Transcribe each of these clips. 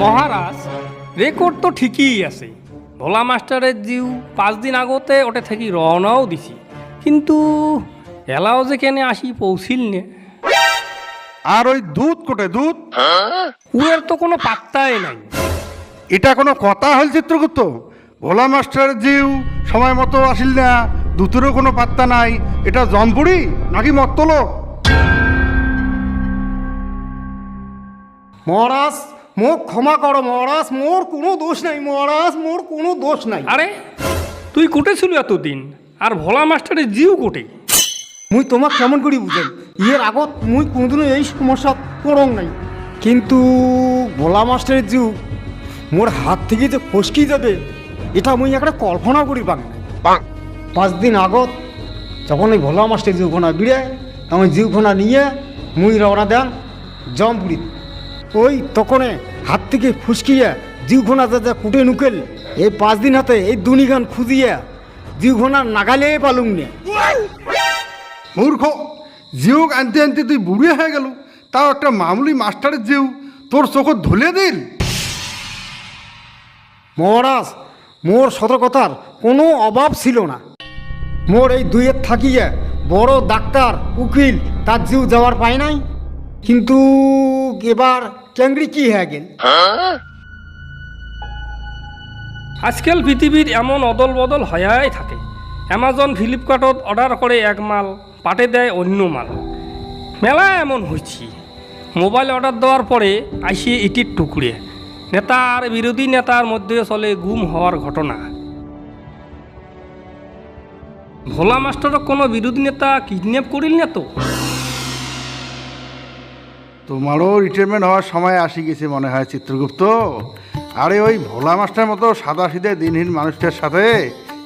মহারাজ record তো ঠিকই আছে। ভোলা মাস্টারের জিউ পাঁচ দিন আগতে ওটা থেকে রওনাও দিছি। কিন্তু এলাও যে কেনে আসি পৌঁছিল নে আর ওই দুধ কোটে দুধ? উয়ের তো কোনো পাত্তাই নাই। এটা কোনো কথা হল চিত্রগুপ্ত ভোলা মাস্টার জিউ সময় মতো আসিল না দুধেরও কোনো পাত্তা নাই। এটা জনপুরি নাকি মত্তলো? মহারাজ মোক ক্ষমা করো মহারাজ মোর কোনো দোষ নাই মহারাজ মোর কোনো দোষ নাই। আরে তুই কোটে ছিল এতদিন আর ভোলা মাস্টারের জিউ কোটে? মুই তোমাক কেমন করি বুঝাই ইয়ের আগত মুই কোনোদিনও এই সমস্যা পড়ং নাই। কিন্তু ভোলা মাস্টারের যুগ মোর হাত থেকে যে ফসকি যাবে এটা মুই একটা কল্পনা করি পাং পাঁচ দিন আগত যখন ওই ভোলা মাস্টার জিউখনা বিড়ে আমি জিউখনা নিয়ে মুই রওনা দেন জমপুরি। ওই তখনে হাত থেকে ফুসকিয়ে জিউখনা যা যা কুটে নুকেল এই পাঁচ দিন হাতে এই দুনিগান খুঁজিয়ে জিউখনা নাগালে পালুম নে। মূর্খ। জিউক আনতে আনতে তুই বুড়িয়ে হয়ে গেল। তাও একটা মামুলি মাস্টারের জিউ তোর চোখ ধুলে দিল। মহারাজ, মোর সতর্কতার কোনো অভাব ছিল না। মোর এই দুইয়ের থাকিয়ে বড় ডাক্তার, উকিল, তার জিউ যাওয়ার পায় নাই। কিন্তু এবার ক্যাংরি কি হয়ে গেল? আজকাল পৃথিবীর এমন অদল বদল হয়াই থাকে। অ্যামাজন, ফ্লিপকার্টত অর্ডার করে এক মাল। পাঠে দেয় অন্য মাল। মেলা এমন হয়েছি মোবাইল অর্ডার দেওয়ার পরে আইসিয়ে ইটির টুকরে। নেতা আর বিরোধী নেতার মধ্যে চলে গুম হওয়ার ঘটনা। ভোলা মাস্টারক কোনো বিরোধী নেতা কিডন্যাপ করিল না তো? তোমারও রিটায়ারমেন্ট হওয়ার সময় আসি গেছে মনে হয় চিত্রগুপ্ত। আরে ওই ভোলা মাস্টার মতো সাদা সিধে দিনহীন মানুষটার সাথে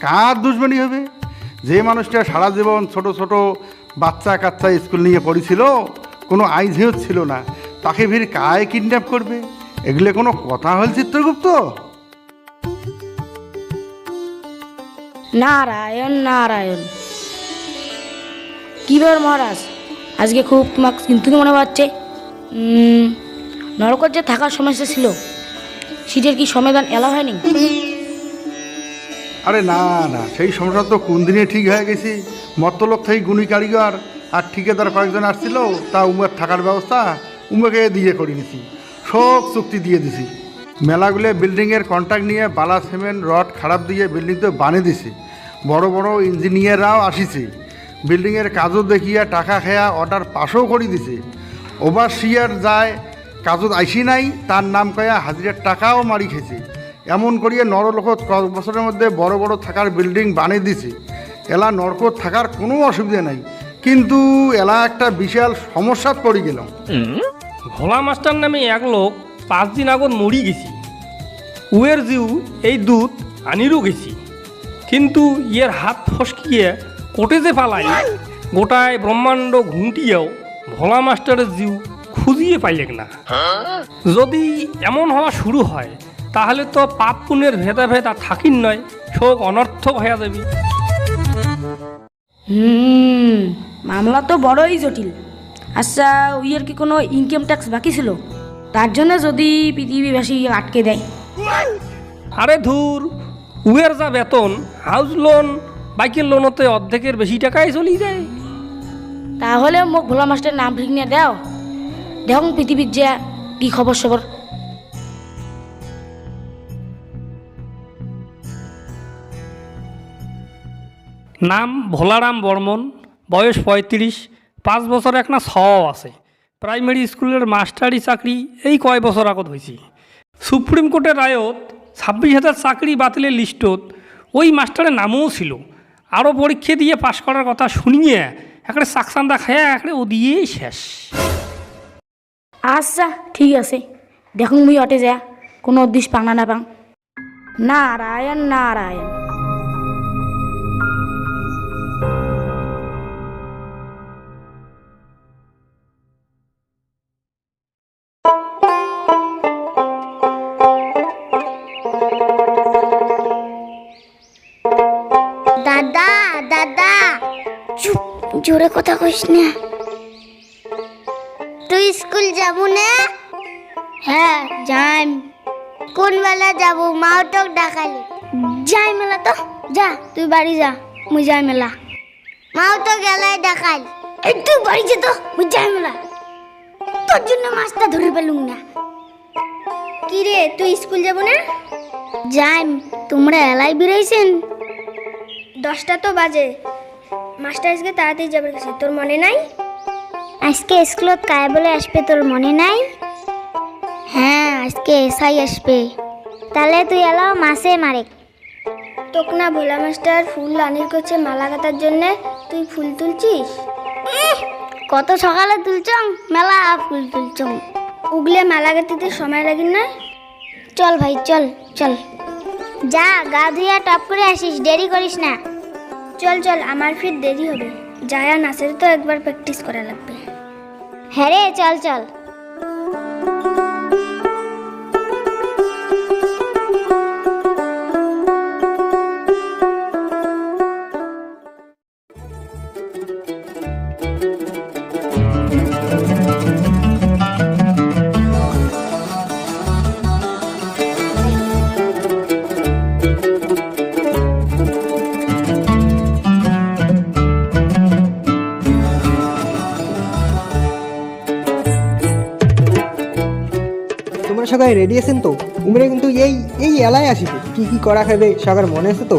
কার দুশ্মনী হবে? যে মানুষটা সারা জীবন ছোট ছোট বাচ্চা কাচ্চা স্কুল নিয়ে পড়েছিল, কোনো আইঝেও ছিল না। তাকে ফির কায় কিডন্যাপ করবে? এগুলো কোনো কথা হল চিত্রগুপ্ত? নারায়ণ নারায়ণ। কি ব্যাপার মহারাজ? আজকে খুব তোমাকে চিন্তিত মনে হচ্ছে নরকর যে থাকার সমস্যা ছিল। সিটের কি সমাধান এলা হয়নি? আরে না না, সেই সমস্যা তো কোন দিনে ঠিক হয়ে গেছি? মত্তলোক থেকে গুণী কারিগর আর ঠিকাদার কয়েকজন আসছিল, তা উমের থাকার ব্যবস্থা উমেকে দিয়ে করে নিছি। সব চুক্তি দিয়ে দিছি। মেলাগুলো বিল্ডিংয়ের কন্ট্রাক্ট নিয়ে বালা সিমেন্ট রড, খারাপ দিয়ে বিল্ডিং তো বানিয়ে দিছি। বড় বড় ইঞ্জিনিয়াররাও আসিছে। বিল্ডিংয়ের কাজও দেখিয়া, টাকা খেয়া অর্ডার পাসও করে দিছে। ওভার শিয়ার যায়, কাজত আইসি নাই, তার নাম কয়া হাজিরার টাকাও মারি খেছে এমন করিয়ে নরলোকত কয়েক বছরের মধ্যে বড় বড় থাকার বিল্ডিং বানিয়ে দিছে এলা নরকত থাকার কোনো অসুবিধা নাই। কিন্তু এলা একটা বিশাল সমস্যাত পড়ে গেলাম ভোলা মাস্টার নামে এক লোক পাঁচ দিন আগত মরি গেছি। উয়ের জিউ এই দুধ আনিরও গেছি। কিন্তু ইয়ের হাত ফসকিয়ে কোটে যে পালাই গোটায় ব্রহ্মাণ্ড ঘুমটিয়েও ভোলা মাস্টারের জিউ খুঁজিয়ে পাইলেক না। যদি এমন হওয়া শুরু হয় তাহলে তো পাপ পুণ্যের ভেদাভেদ আর থাকিন নয় শোক অনর্থক হয়ে যাবি। হুম মামলা তো বড়ই জটিল। আচ্ছা উইয়ের কি কোনো ইনকাম ট্যাক্স বাকি ছিল? তার জন্য যদি পৃথিবীবাসী আটকে দেয়। আরে ধুর উয়ের যা বেতন হাউস লোন বাইকের লোনতে অর্ধেকের বেশি টাকাই চলি যায়। তাহলে মোক ভোলা মাস্টার নাম ঠিক নিয়ে দাও। দেখুন পৃথিবীর যে কি খবর সবর নাম ভোলারাম বর্মন, বয়স পঁয়ত্রিশ, পাঁচ বছর এক না ছ আছে। প্রাইমারি স্কুলের মাস্টারি চাকরি এই কয় বছর আগত হয়েছি সুপ্রিম কোর্টের রায়ত ছাব্বিশ হাজার চাকরি বাতিলের লিস্টত ওই মাস্টারের নামও ছিল। আরও পরীক্ষা দিয়ে পাশ করার কথা শুনিয়ে একটা চাকসান্দা খায়া একটা ও দিয়েই শেষ। আচ্ছা ঠিক আছে। দেখুন মুই অটে যা কোনো দিশ পাং না না পাং নারায়ণ নারায়ণ। জোরে কথা কইস না। তুই স্কুল যাব না? হ্যাঁ যাই। কোন বেলা যাব? মাও তো ডাকালি। যাই মেলা তো যা তুই বাড়ি যা মুই যাই মেলা। মাও তো গেলাই ডাকাল। এই তুই বাড়ি যে তো মুই যাই মেলা। তোর জন্য মাছটা ধরে পেলুম না। কি রে তুই স্কুল যাব না? যাই তোমরা এলাই বেরাইছেন। দশটা তো বাজে। মাস্টার আজকে তাড়াতাড়ি যাবে কাছে। তোর মনে নাই? আজকে স্কুলত কায় বলে আসবে তোর মনে নাই? হ্যাঁ আজকে এসআই আসবে। তাহলে তুই এলাও মাসে মারে। তোক না ভোলা মাস্টার ফুল আনির করছে মালা গাঁথার জন্য তুই ফুল তুলছিস? কত সকালে তুলছং মেলা ফুল তুলছং উগলে মালা গাঁথিতে সময় লাগে না? চল ভাই চল চল। যা গা ধুইয়া টপ করে আসিস দেরি করিস না। চল চল, আমার ফির দেরি হবে। যায়া নাচের তো একবার প্র্যাকটিস করা লাগবে। হ্যাঁ রে, চল চল। রেডি আছেন তো? উমরে কিন্তু এই এই এলায় আসিবে কি কি করা খাবে সবার মনে আছে তো?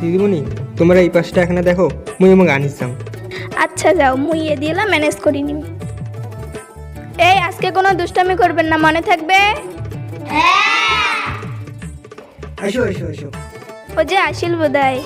দিদিমণি তোমরা এই পাশটা এখানে দেখো মুই এবং আনিসাম আচ্ছা যাও মুই এ দিয়েলা ম্যানেজ করি নিম। এই আজকে কোনো দুষ্টামি করবেন না মনে থাকবে? আসো আসো আসো। ও যে আসিল বোধহয়।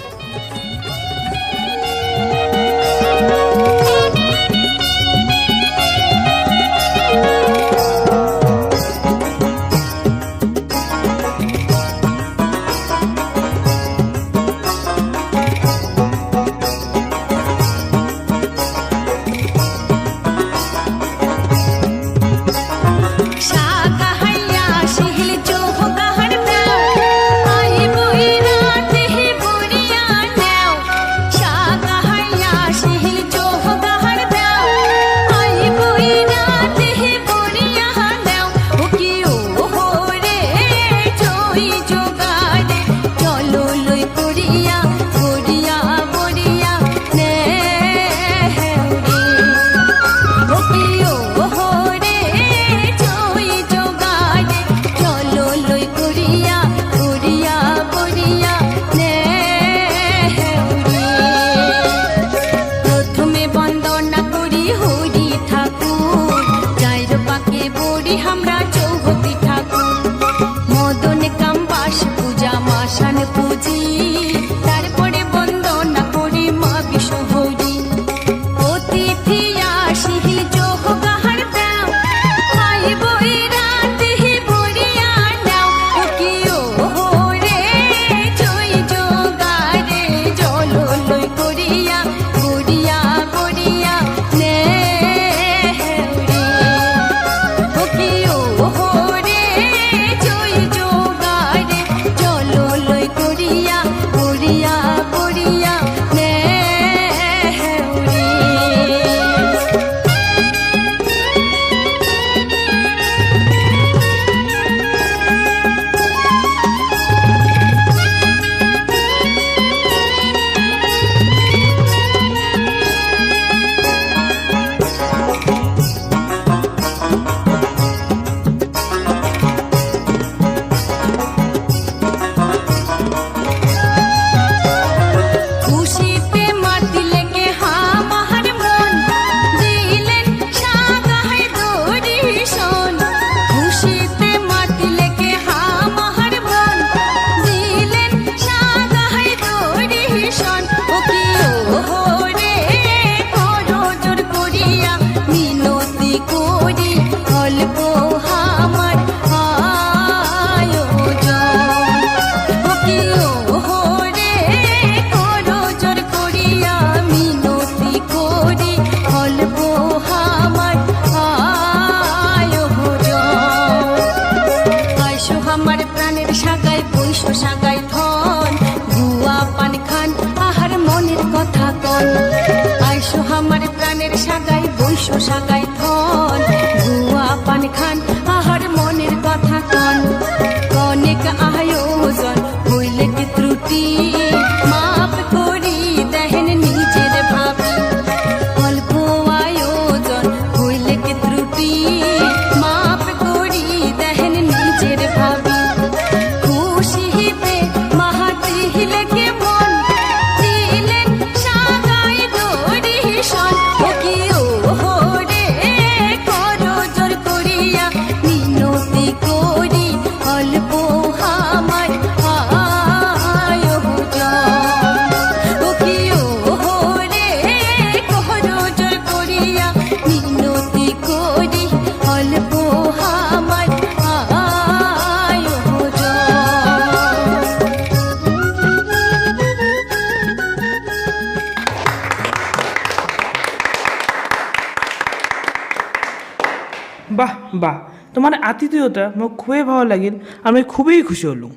বাহ বাহ তোমার আতিথেয়তা মোক খুবই ভালো লাগিল আমি খুবই খুশি হলুম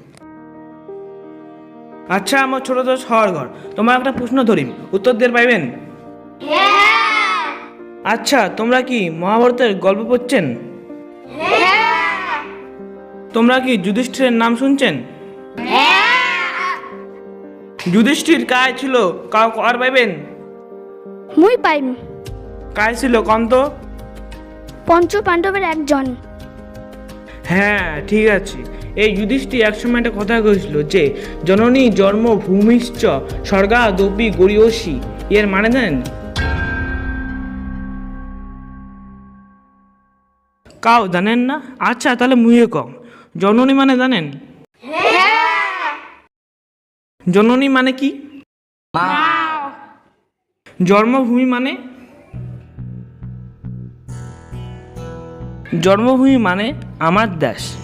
আচ্ছা আমার ছোট দোষ হওয়ার ঘর তোমার একটা প্রশ্ন ধরিম উত্তর দিয়ে পাইবেন আচ্ছা তোমরা কি মহাভারতের গল্প পড়ছেন? তোমরা কি যুধিষ্ঠিরের নাম শুনছেন? যুধিষ্ঠির কায় ছিল কাউ আর পাইবেন? মুই পাইম। কায় ছিল কন্ত? পঞ্চ পাণ্ডবের একজন। হ্যাঁ ঠিক আছে। এই যুধিষ্ঠি একসময় একটা কথা কয়েছিল যে জননী জন্ম ভূমিশ্চ স্বর্গা দপি গরিয়সী এর মানে জানেন? কাও জানেন না? আচ্ছা তাহলে মুয়ে কম জননী মানে জানেন? জননী মানে কি? জন্মভূমি মানে? জন্মভূমি মানে আমার দেশ।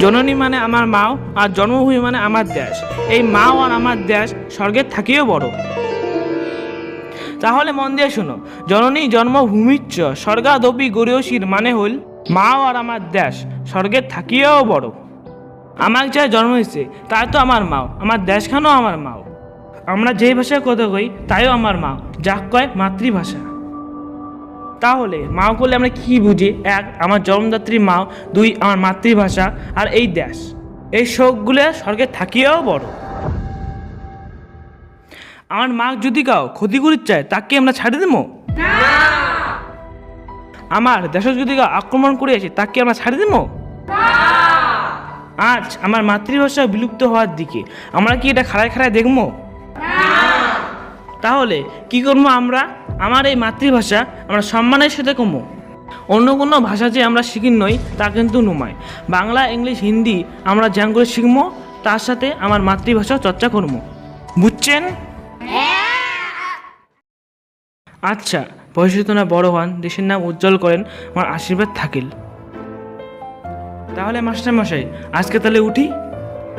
জননী মানে আমার মাও আর জন্মভূমি মানে আমার দেশ। এই মাও আর আমার দেশ স্বর্গের থাকিও বড়। তাহলে মন দিয়ে শোনো, জননী জন্মভূমিচ্চ স্বর্গাদপি গরিয়সীর মানে হল মাও আর আমার দেশ স্বর্গের থাকিও বড়। আমার যা জন্ম হয়েছে তাই তো আমার মাও, আমার দেশখানেও আমার মাও। আমরা যেই ভাষায় কথা কই, তাইও আমার মা যাক কয় মাতৃভাষা। তাহলে মাও করলে আমরা কি বুঝি? এক, আমার জন্মদাত্রী মাও, দুই, আমার মাতৃভাষা, আর এই দেশ। এই শোকগুলো স্বর্গে থাকিয়াও বড়। আমার মা যদি কাও ক্ষতি করিতে চায়, তাকে আমরা ছাড়ি দেবো? আমার দেশ যদি কাউ আক্রমণ করে আসে তাকে আমরা ছাড়ি দেবো? আজ আমার মাতৃভাষা বিলুপ্ত হওয়ার দিকে, আমরা কি এটা খাড়ায় খাড়ায় দেখব? তাহলে কি করব আমরা? আমার এই মাতৃভাষা আমরা সম্মানের সাথে কমো। অন্য কোনো ভাষা যে আমরা শিখি নই তা কিন্তু নয় বাংলা ইংলিশ হিন্দি আমরা জ্ঞান করে শিখব তার সাথে আমার মাতৃভাষা চর্চা করব বুঝছেন? আচ্ছা বয়সে তোমরা বড় হন দেশের নাম উজ্জ্বল করেন আমার আশীর্বাদ থাকিল। তাহলে মাস্টার মশাই আজকে তাহলে উঠি?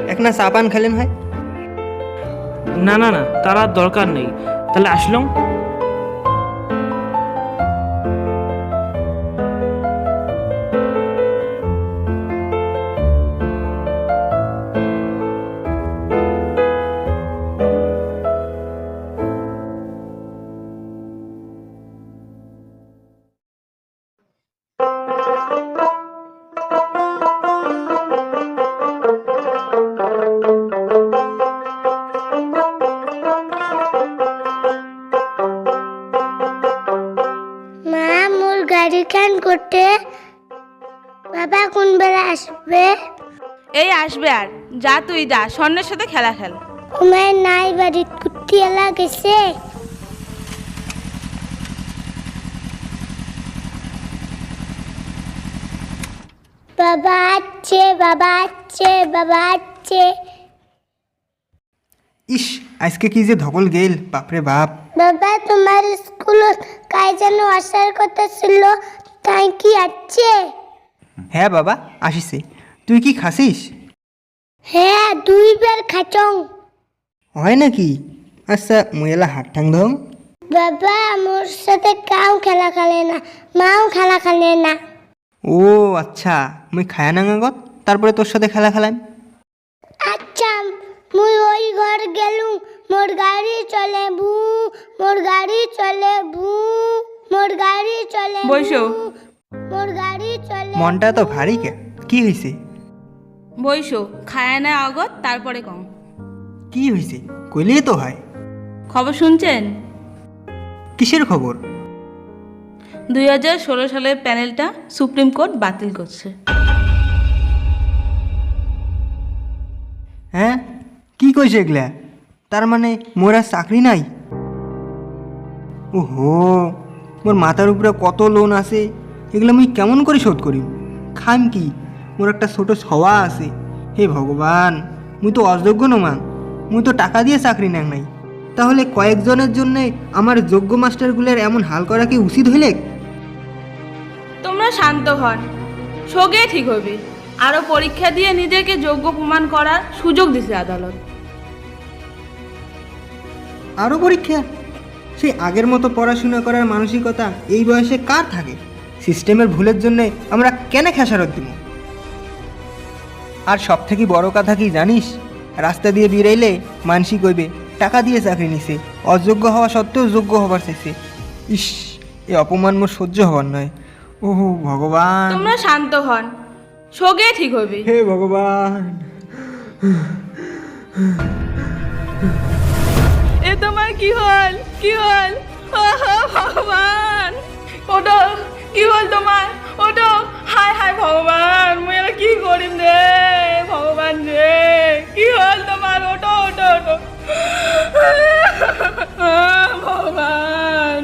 এক না চা পান খেলেন হয় না না না তার আর দরকার নেই। তাহলে আসলাম? এই আসবে আর। যা তুই যা স্বর্ণের সাথে খেলা খেল। উমায় নাই বাড়ি কুত্তি এলা গেছে। বাবা আছে বাবা আছে বাবা আছে। ইস আজকে কি যে ধকল গেল বাপরে বাপ। বাবা তোমার স্কুলত কাই যেন আসার কথা ছিল তাই কি আছে? হ্যাঁ বাবা আসিছে। তুই কি খাসিস? হ্যাঁ দুইবার খাচং। হয় নাকি? আচ্ছা মুই এলা হাত ঠাং ধং বাবা মোর সাথে কাউ খেলা খেলে না মাও খেলা খেলে না। ও আচ্ছা মুই খায়া না আগত তারপরে তোর সাথে খেলা খেলাম। আচ্ছা মুই ওই ঘর গেলুম মোর গাড়ি চলে ভু মোর গাড়ি চলে ভু মোর গাড়ি চলে বইসো। মোর গাড়ি চলে মনটা তো ভারী কে কি হয়েছে বইসো খায় না আগত তারপরে কম কি হয়েছে কইলেই তো হয়। খবর শুনছেন? কিসের খবর? দুই হাজার ষোলো সালের প্যানেলটা সুপ্রিম কোর্ট বাতিল করছে। হ্যাঁ? কি কইছে এগুলা? তার মানে মোর আর চাকরি নাই? ওহো মোর মাথার উপরে কত লোন আছে এগুলো আমি কেমন করে শোধ করিম? খাম কি? মোর একটা ছোট সওয়া আছে। হে ভগবান মুই তো অযোগ্য নমা মুই তো টাকা দিয়ে চাকরি নেন নাই। তাহলে কয়েকজনের জন্যে আমার যোগ্য মাস্টারগুলোর এমন হাল করা কি উচিত হইলে? তোমরা শান্ত হন। সগে ঠিক হবে আরও পরীক্ষা দিয়ে নিজেকে যোগ্য প্রমাণ করার সুযোগ দিছে আদালত। আরও পরীক্ষা? সেই আগের মতো পড়াশোনা করার মানসিকতা এই বয়সে কার থাকে? সিস্টেমের ভুলের জন্যে আমরা কেন খেসারত দিব? আর সব থেকে বড় কথা কি জানিস? রাস্তা দিয়ে বেরাইলে মানসি কইবে টাকা দিয়ে চাকরি নিছে অযোগ্য হওয়া সত্ত্বেও যোগ্য হবার চেয়েছে ইস এ অপমান মোর সহ্য হবার নয়। ওহো ভগবান। তোমরা শান্ত হন সগে ঠিক হবে হে ভগবান। এ তোমার কি হল কি হল? ভগবান। ওটা কি হল তোমার? ওটো হায় হায় ভগবান মুই এবার কি করিম রে? ভগবান রে কি হল তোমার? ওটো ওটো ওটো ভগবান।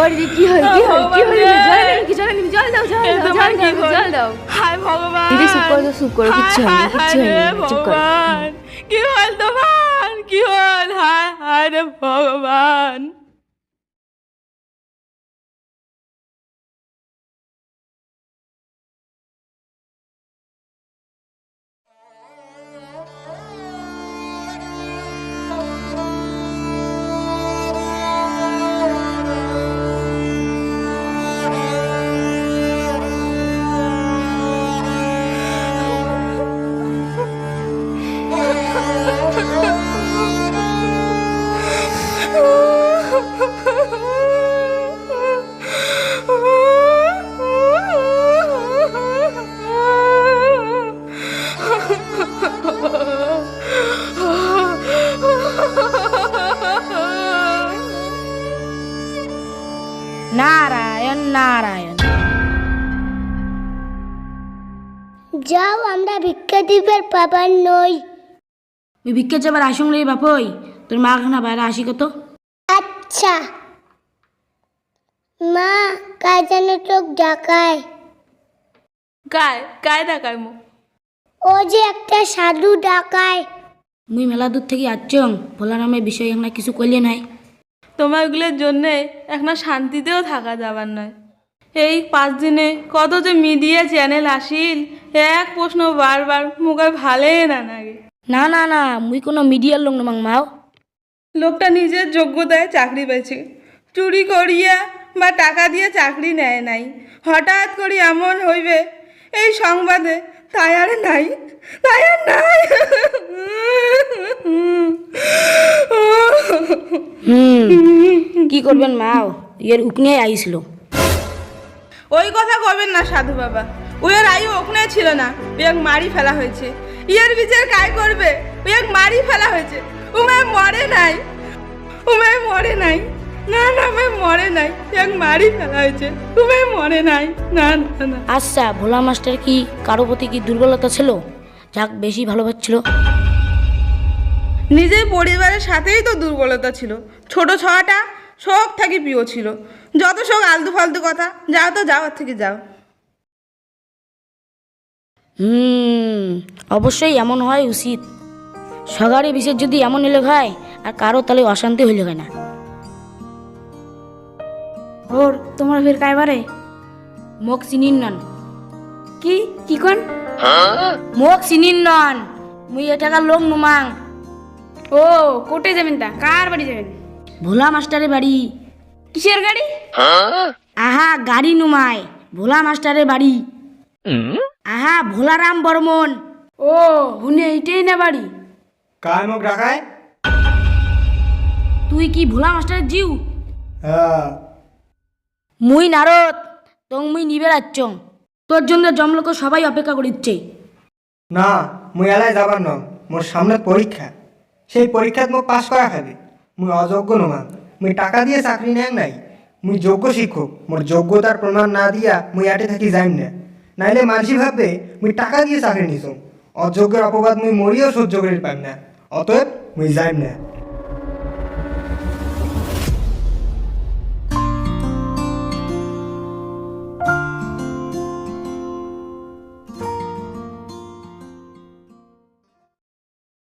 ওর কি হল কি হল কি হল? জল নাকি জল নাকি জল দাও জল দাও জল কি দাও? জল দাও হায় ভগবান। দিদি চুপ করো চুপ করো, কিচ্ছু হায়, কিচ্ছু হায় রে চুপ করো। ভগবান। কি হল তোমার? কি হল? হায় হায় রে ভগবান। দিবার পাবার নই আমি ভিক্ষা যাবার আসুন রে বাপই। তোর মা খানা বাইরে আসি কত? আচ্ছা। মা কাজ যেন চোখ ডাকায়? কায় কায় ডাকায় মো? ও যে একটা সাধু ডাকায়। মুই মেলা দূর থেকে আসছং ভোলা নামে বিষয় না কিছু কইলে নাই। তোমার ওগুলোর জন্যে এখন শান্তিতেও থাকা যাবার নয়। এই পাঁচ দিনে কত যে মিডিয়া চ্যানেল আসিল এক প্রশ্ন বারবার মুখে ভালে না লাগে না না না মুই কোনো মিডিয়ার লোক নমাং মাও। লোকটা নিজের যোগ্যতায় চাকরি পেয়েছে চুরি করিয়া বা টাকা দিয়ে চাকরি নেয় নাই। হঠাৎ করে এমন হইবে এই সংবাদে তাই আর নাই তাই আর নাই। কি করবেন মাও? এর উকনে আইছিল ওই কথা কবেন না সাধু বাবা। ওর আয়ু ওখানে ছিল না ওয়াক মারি ফেলা হয়েছে। ইয়ের বিচার কায় করবে? ওয়াক মারি ফেলা হয়েছে। উমে মরে নাই। উমায় মরে নাই। না না উমে মরে নাই। ওয়াক মারি ফেলা হয়েছে। উমে মরে নাই। না না না আচ্ছা ভোলা মাস্টার কি কারও প্রতি কি দুর্বলতা ছিল? যাক বেশি ভালোবাসছিল নিজের পরিবারের সাথেই তো দুর্বলতা ছিল। ছোট ছটা শোক থাকি প্রিয় ছিল। যত সব আলতু ফালতু কথা যাও তো যাওয়ার থেকে যাও। হুম অবশ্যই এমন হয় উচিত। সগারে বিশেষ যদি এমন হইলে হয় আর কারও তাহলে অশান্তি হইলে হয় না। ওর তোমার ফের কাইবারে? মোক চিনিন নন। কি? কি কন? মোক চিনিন নন। মুই এটাকার লোক নুমাং। ও কোটে যাবেন তা? কার বাড়ি যাবেন? ভোলা মাস্টারের বাড়ি। কিসের গাড়ি? আহা গাড়ি নুমায় ভোলা মাস্টারের বাড়ি। আহা ভোলারাম বর্মন। ও হুনে এইটাই না বাড়ি। কায় ডাকায় তুই কি ভোলা মাস্টারের জিউ? হ্যাঁ। মুই নারদ তং মুই নিবে রাচ্ছং তোর জন্য জমলোক সবাই অপেক্ষা করিচ্ছে। না মুই এলাই যাবার ন মোর সামনে পরীক্ষা। সেই পরীক্ষাত মোক পাশ করা খাবে। মুই অযোগ্য নমাং মুই টাকা দিয়ে চাকরি নেয় নাই। মুই যোগ্য শিক্ষক, মোর যোগ্যতার প্রমাণ না দিয়া মুই আটে থাকি যাইম না। নাইলে মানসি ভাববে মুই টাকা দিয়ে চাকরি নিছো। অযোগ্যের অপবাদ মুই মরিও সহ্য করে পাইম না, অতএব মুই যাইম না।